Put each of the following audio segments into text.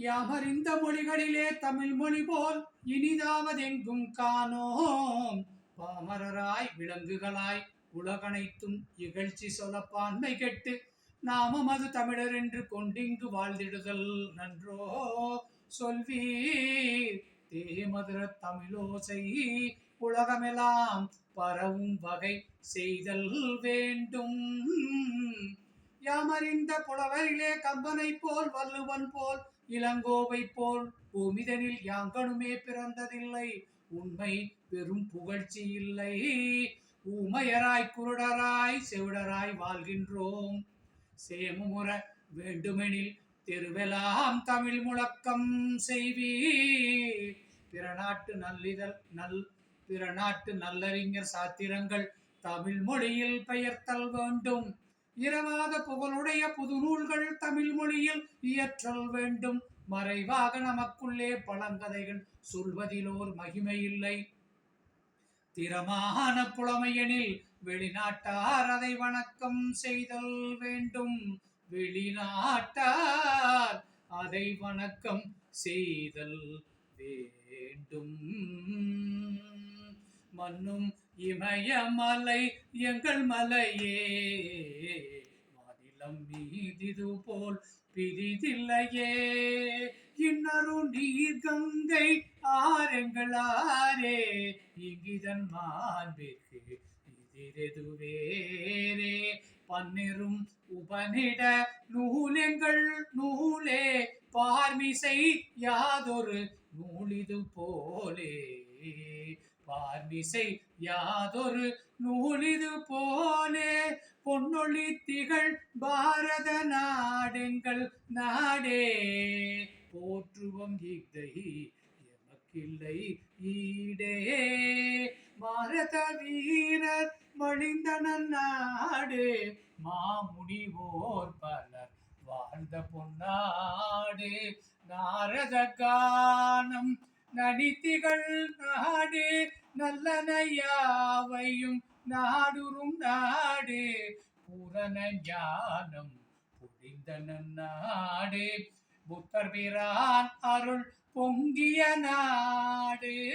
யாமறிந்த மொழிகளிலே தமிழ் மொழி போல் இனிதாவதெங்கும் காணோம். பாமரராய் விலங்குகளாய் உலகனைத்தும் இகழ்ச்சி சொலப்பான்மை கெட்டு நாமும் அது தமிழர் என்று கொண்டிங்கு வாழ்ந்திடுதல் நன்றோ. சொல்வீர் தேமதுர தமிழோசை உலகமெல்லாம் பரவும் வகை செய்தல் வேண்டும். யாமறிந்த புலவரிலே கம்பனை போல் வள்ளுவன் போல் இளங்கோவை போல் பூமிதனில் யாங்கனுமே பிறந்ததில்லை. உண்மை பெரும் புகழ்ச்சி இல்லை. ஊமையராய் குருடராய் செவிடராய் வாழ்கின்றோம். சேமுமுற வேண்டுமெனில் தெருவெலாம் தமிழ் முழக்கம் செய்வீர். பிற நாட்டு நல்லிதழ் நல் பிற நாட்டு நல்லறிஞர் சாத்திரங்கள் தமிழ் மொழியில் பெயர்த்தல் வேண்டும். இரவாத புகழுடைய புது நூல்கள் தமிழ் மொழியில் இயற்றல் வேண்டும். மறைவாக நமக்குள்ளே பழங்கதைகள் சொல்வதிலோர் மகிமை இல்லை திறமான புலமையெனில் வெளிநாட்டார் அதை வணக்கம் செய்தல் வேண்டும். வெளிநாட்டார் அதை வணக்கம் செய்தல் வேண்டும். மண்ணும் இமயமலை எங்கள் மலையே. மாநிலம் மீதிது போல் பிரிதில்லையே. இன்னரு நீர் கங்கை ஆரெங்களாரே இங்கிதன் மாண்பிற்கு இதிரெதுவேரே பன்னிரும் உபனிட நூலெங்கள் நூலே. பார்மிசை யாதொரு நூலிது போலே பார்மிசை யாதொரு நூலிது போலே பொன்னொழி திகழ் பாரத நாடெங்கள் நாடே. போற்றுவோம் கீதை எமக்கில்லை ஈடே. பாரத வீரர் மழிந்தன நாடு மாமுனிவோர் பலர் வாழ்ந்த பொன்னாடு. நாரத கானம் நடித்திகள் நாடு நல்லனையாவையும் நாடுறும் நாடு. பூரண ஞானம் புரிந்தன நாடு புத்தர் பிரான் அருள் பொங்கிய நாடு.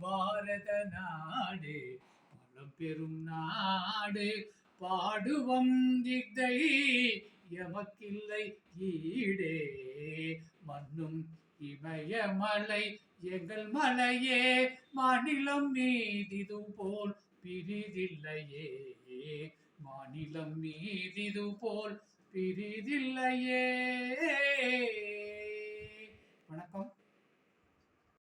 பாரத நாடு பலம் பெறும் நாடு. பாடுவம் இதை எமக்கில்லை ஈடே. மண்ணும் இமயமலை எங்கள் மலையே மாநிலம் மீதிது போல் பிரிதில்லையே. மாநிலம் மீதிது போல் பிரிதில்லையே.